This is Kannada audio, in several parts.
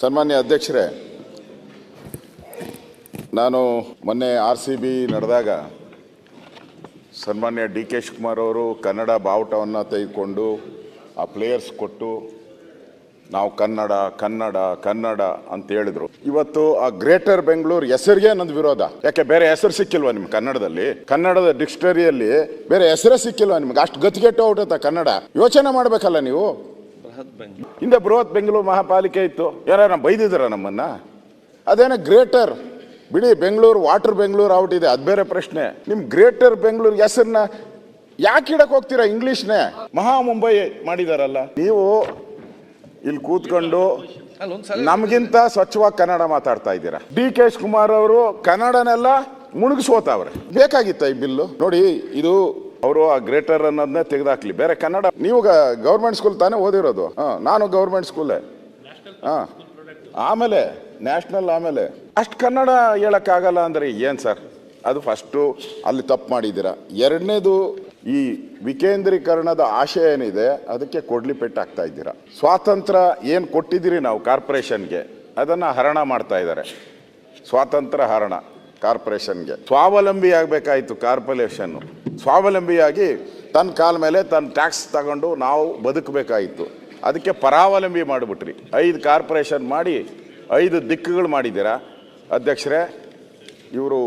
ಸನ್ಮಾನ್ಯ ಅಧ್ಯಕ್ಷರೇ, ನಾನು ಮೊನ್ನೆ ಆರ್ ಸಿ ಬಿ ನಡೆದಾಗ ಸನ್ಮಾನ್ಯ ಡಿ ಕೆ ಶಿವಕುಮಾರ್ ಅವರು ಕನ್ನಡ ಬಾವುಟವನ್ನು ತೆಗೆದುಕೊಂಡು ಆ ಪ್ಲೇಯರ್ಸ್ ಕೊಟ್ಟು ನಾವು ಕನ್ನಡ ಕನ್ನಡ ಕನ್ನಡ ಅಂತ ಹೇಳಿದ್ರು. ಇವತ್ತು ಆ ಗ್ರೇಟರ್ ಬೆಂಗಳೂರು ಹೆಸರಿಗೆ ನಂದು ವಿರೋಧ. ಯಾಕೆ, ಬೇರೆ ಹೆಸರು ಸಿಕ್ಕಿಲ್ವಾ ನಿಮ್ಗೆ ಕನ್ನಡದಲ್ಲಿ? ಕನ್ನಡದ ಡಿಕ್ಷನರಿಯಲ್ಲಿ ಬೇರೆ ಹೆಸರೇ ಸಿಕ್ಕಿಲ್ವಾ ನಿಮ್ಗೆ? ಅಷ್ಟು ಗತಿಗೆಟ್ಟು ಔಟತ್ತ ಕನ್ನಡ. ಯೋಚನೆ ಮಾಡಬೇಕಲ್ಲ ನೀವು? ಹಿಂದೆ ಬೃಹತ್ ಬೆಂಗಳೂರು ಮಹಾಪಾಲಿಕೆ ಇತ್ತು. ಯಾರ ಬೈದಿದ್ರ ನಮ್ಮನ್ನ? ಅದೇನೋ ಗ್ರೇಟರ್. ಬಿಡಿ ಬೆಂಗಳೂರು ವಾಟರ್ ಬೆಂಗಳೂರು ಔಟ್ ಇದೆ. ಅದು ಬೇರೆ ಪ್ರಶ್ನೆ. ನಿಮ್ ಗ್ರೇಟರ್ ಬೆಂಗಳೂರು ಹೆಸರನ್ನ ಯಾಕೆ ಇಡಕ್ ಹೋಗ್ತೀರಾ ಇಂಗ್ಲಿಷ್ನೇ? ಮಹಾ ಮುಂಬೈ ಮಾಡಿದಾರಲ್ಲ. ನೀವು ಇಲ್ಲಿ ಕೂತ್ಕೊಂಡು ನಮಗಿಂತ ಸ್ವಚ್ಛವಾಗಿ ಕನ್ನಡ ಮಾತಾಡ್ತಾ ಇದ್ದೀರಾ? ಡಿ ಕೆ ಕುಮಾರ್ ಅವರು ಕನ್ನಡನೆಲ್ಲ ಮುಳುಗಿಸೋತಾವ್ರೆ ಬೇಕಾಗಿತ್ತ ಈ ಬಿಲ್ಲು? ನೋಡಿ ಇದು ಅವರು ಆ ಗ್ರೇಟರ್ ಅನ್ನೋದನ್ನೇ ತೆಗೆದಾಕ್ಲಿ. ಬೇರೆ ಕನ್ನಡ, ನೀವು ಗೌರ್ಮೆಂಟ್ ಸ್ಕೂಲ್ ತಾನೇ ಓದಿರೋದು. ಹಾಂ, ನಾನು ಗೌರ್ಮೆಂಟ್ ಸ್ಕೂಲೇ ಹಾಂ. ಆಮೇಲೆ ನ್ಯಾಷನಲ್ ಆಮೇಲೆ. ಅಷ್ಟು ಕನ್ನಡ ಹೇಳೋಕ್ಕಾಗಲ್ಲ ಅಂದರೆ ಏನು ಸರ್? ಅದು ಫಸ್ಟು ಅಲ್ಲಿ ತಪ್ಪು ಮಾಡಿದ್ದೀರಾ? ಎರಡನೇದು, ಈ ವಿಕೇಂದ್ರೀಕರಣದ ಆಶಯ ಏನಿದೆ, ಅದಕ್ಕೆ ಕೊಡ್ಲಿ ಪೆಟ್ಟಾಗ್ತಾ ಇದ್ದೀರಾ? ಸ್ವಾತಂತ್ರ್ಯ ಏನು ಕೊಟ್ಟಿದ್ದೀರಿ ನಾವು ಕಾರ್ಪೊರೇಷನ್ಗೆ? ಅದನ್ನು ಹರಣ ಮಾಡ್ತಾ ಇದ್ದಾರೆ. ಸ್ವಾತಂತ್ರ್ಯ ಹರಣ ಕಾರ್ಪೊರೇಷನ್ಗೆ. ಸ್ವಾವಲಂಬಿ ಆಗಬೇಕಾಯಿತು ಕಾರ್ಪೊರೇಷನ್ನು. ಸ್ವಾವಲಂಬಿಯಾಗಿ ತನ್ನ ಕಾಲ ಮೇಲೆ ತನ್ನ ಟ್ಯಾಕ್ಸ್ ತಗೊಂಡು ನಾವು ಬದುಕಬೇಕಾಯಿತು. ಅದಕ್ಕೆ ಪರಾವಲಂಬಿ ಮಾಡಿಬಿಟ್ರಿ. ಐದು ಕಾರ್ಪೊರೇಷನ್ ಮಾಡಿ ಐದು ದಿಕ್ಕುಗಳು ಮಾಡಿದ್ದೀರಾ? ಅಧ್ಯಕ್ಷರೇ, ಇವರು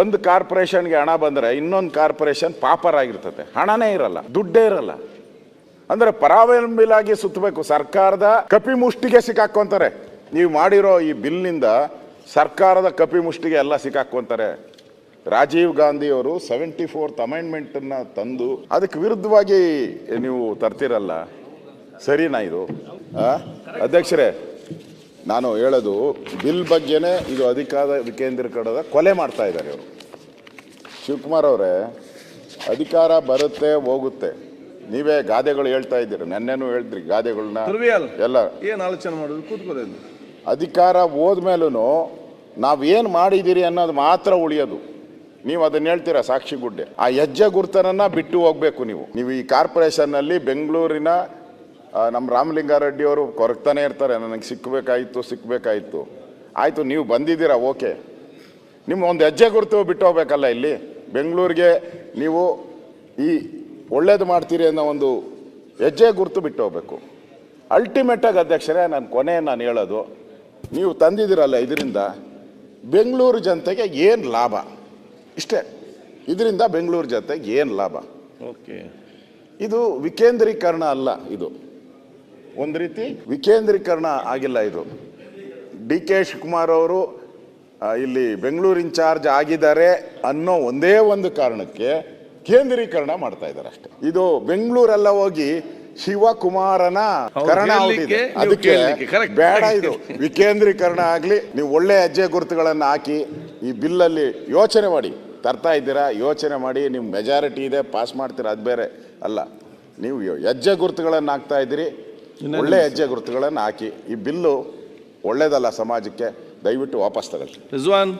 ಒಂದು ಕಾರ್ಪೊರೇಷನ್ಗೆ ಹಣ ಬಂದರೆ ಇನ್ನೊಂದು ಕಾರ್ಪೊರೇಷನ್ ಪಾಪರ್ ಆಗಿರ್ತದೆ. ಹಣನೇ ಇರಲ್ಲ, ದುಡ್ಡೇ ಇರಲ್ಲ. ಅಂದರೆ ಪರಾವಲಂಬಿಲಾಗಿ ಸುತ್ತಬೇಕು. ಸರ್ಕಾರದ ಕಪಿ ಮುಷ್ಟಿಗೆ ಸಿಕ್ಕಾಕೊಂತಾರೆ ನೀವು ಮಾಡಿರೋ ಈ ಬಿಲ್ನಿಂದ ಸರ್ಕಾರದ ಕಪಿ ಮುಷ್ಟಿಗೆ ಎಲ್ಲ ಸಿಕ್ಕಾಕೊಂತಾರೆ ರಾಜೀವ್ ಗಾಂಧಿ ಅವರು ಸೆವೆಂಟಿ ಫೋರ್ತ್ ಅಮೆಂಡ್ಮೆಂಟನ್ನು ತಂದು ಅದಕ್ಕೆ ವಿರುದ್ಧವಾಗಿ ನೀವು ತರ್ತಿರಲ್ಲ? ಸರಿನಾ ಇದು? ಅಧ್ಯಕ್ಷರೇ ನಾನು ಹೇಳೋದು ಬಿಲ್ ಬಗ್ಗೆನೇ ಇದು ಅಧಿಕಾರ ವಿಕೇಂದ್ರೀಕರಣದ ಕೊಲೆ ಮಾಡ್ತಾ ಇದ್ದಾರೆ ಇವರು. ಶಿವಕುಮಾರ್ ಅವರೇ ಅಧಿಕಾರ ಬರುತ್ತೆ ಹೋಗುತ್ತೆ. ನೀವೇ ಗಾದೆಗಳು ಹೇಳ್ತಾ ಇದ್ದೀರಿ. ನೆನ್ನೆನೂ ಹೇಳಿದ್ರಿ ಗಾದೆಗಳನ್ನ ಎಲ್ಲ. ಏನು ಆಲೋಚನೆ ಮಾಡೋದು? ಕೂತ್ಕೊಳ್ಳೋದು ಅಧಿಕಾರ ಹೋದ್ಮೇಲೂ ನಾವೇನು ಮಾಡಿದ್ದೀರಿ ಅನ್ನೋದು ಮಾತ್ರ ಉಳಿಯೋದು. ನೀವು ಅದನ್ನ ಹೇಳ್ತೀರಾ, ಸಾಕ್ಷಿ ಗುಡ್ಡೆ? ಆ ಹೆಜ್ಜೆ ಗುರ್ತನನ್ನ ಬಿಟ್ಟು ಹೋಗ್ಬೇಕು ನೀವು. ನೀವು ಈ ಕಾರ್ಪೊರೇಷನ್ ಅಲ್ಲಿ ಬೆಂಗಳೂರಿನ ನಮ್ಮ ರಾಮಲಿಂಗಾರೆಡ್ಡಿ ಅವರು ಕೊರಗ್ತಾನೆ ಇರ್ತಾರೆ. ನನಗೆ ಸಿಕ್ಕಬೇಕಾಯಿತು ಸಿಕ್ಕಬೇಕಾಯಿತು ಆಯಿತು, ನೀವು ಬಂದಿದ್ದೀರಾ? ಓಕೆ. ನಿಮ್ಮ ಒಂದು ಹೆಜ್ಜೆ ಗುರುತು ಬಿಟ್ಟು ಹೋಗ್ಬೇಕಲ್ಲ ಇಲ್ಲಿ? ಬೆಂಗಳೂರಿಗೆ ನೀವು ಈ ಒಳ್ಳೇದು ಮಾಡ್ತೀರಿ ಅನ್ನೋ ಒಂದು ಹೆಜ್ಜೆ ಗುರುತು ಬಿಟ್ಟು ಹೋಗ್ಬೇಕು. ಅಲ್ಟಿಮೇಟಾಗಿ ಅಧ್ಯಕ್ಷರೇ ನಾನು ಕೊನೆ ನಾನು ಹೇಳೋದು, ನೀವು ತಂದಿದ್ದೀರಲ್ಲ ಇದರಿಂದ ಬೆಂಗಳೂರು ಜನತೆಗೆ ಏನು ಲಾಭ? ಇಷ್ಟೇ. ಇದರಿಂದ ಬೆಂಗಳೂರು ಜೊತೆಗೆ ಏನು ಲಾಭ? ಓಕೆ. ಇದು ವಿಕೇಂದ್ರೀಕರಣ ಅಲ್ಲ ಇದು. ಒಂದು ರೀತಿ? ವಿಕೇಂದ್ರೀಕರಣ ಆಗಿಲ್ಲ ಇದು. ಡಿ ಕೆ ಶಿವಕುಮಾರ್ ಅವರು ಇಲ್ಲಿ ಬೆಂಗಳೂರು ಇನ್ಚಾರ್ಜ್ ಆಗಿದ್ದಾರೆ ಅನ್ನೋ ಒಂದೇ ಒಂದು ಕಾರಣಕ್ಕೆ ಕೇಂದ್ರೀಕರಣ ಮಾಡ್ತಾ ಇದ್ದಾರೆ ಅಷ್ಟೇ. ಇದು ಬೆಂಗಳೂರೆಲ್ಲ ಹೋಗಿ ಶಿವಕುಮಾರನ ಕರಣ ಅದಕ್ಕೆ ಬೇಡ ಇದು. ವಿಕೇಂದ್ರೀಕರಣ ಆಗಲಿ ನೀವು ಒಳ್ಳೆ ಹೆಜ್ಜೆ ಗುರುತುಗಳನ್ನು ಹಾಕಿ ಈ ಬಿಲ್ಲಲ್ಲಿ ಯೋಚನೆ ಮಾಡಿ. ತರ್ತಾ ಇದ್ದೀರಾ? ಯೋಚನೆ ಮಾಡಿ ನಿಮ್ಮ ಮೆಜಾರಿಟಿ ಇದೆ ಪಾಸ್ ಮಾಡ್ತೀರಾ? ಅದು ಬೇರೆ ಅಲ್ಲ. ನೀವು ಹೆಜ್ಜೆ ಗುರುತುಗಳನ್ನು ಹಾಕ್ತಾ ಇದ್ದೀರಿ. ಒಳ್ಳೆ ಹೆಜ್ಜೆ ಗುರುತುಗಳನ್ನು ಹಾಕಿ ಈ ಬಿಲ್ಲು ಒಳ್ಳೇದಲ್ಲ ಸಮಾಜಕ್ಕೆ ದಯವಿಟ್ಟು ವಾಪಸ್ ತಗೊಳ್ಳಿ. ರಿಜ್ವಾನ್.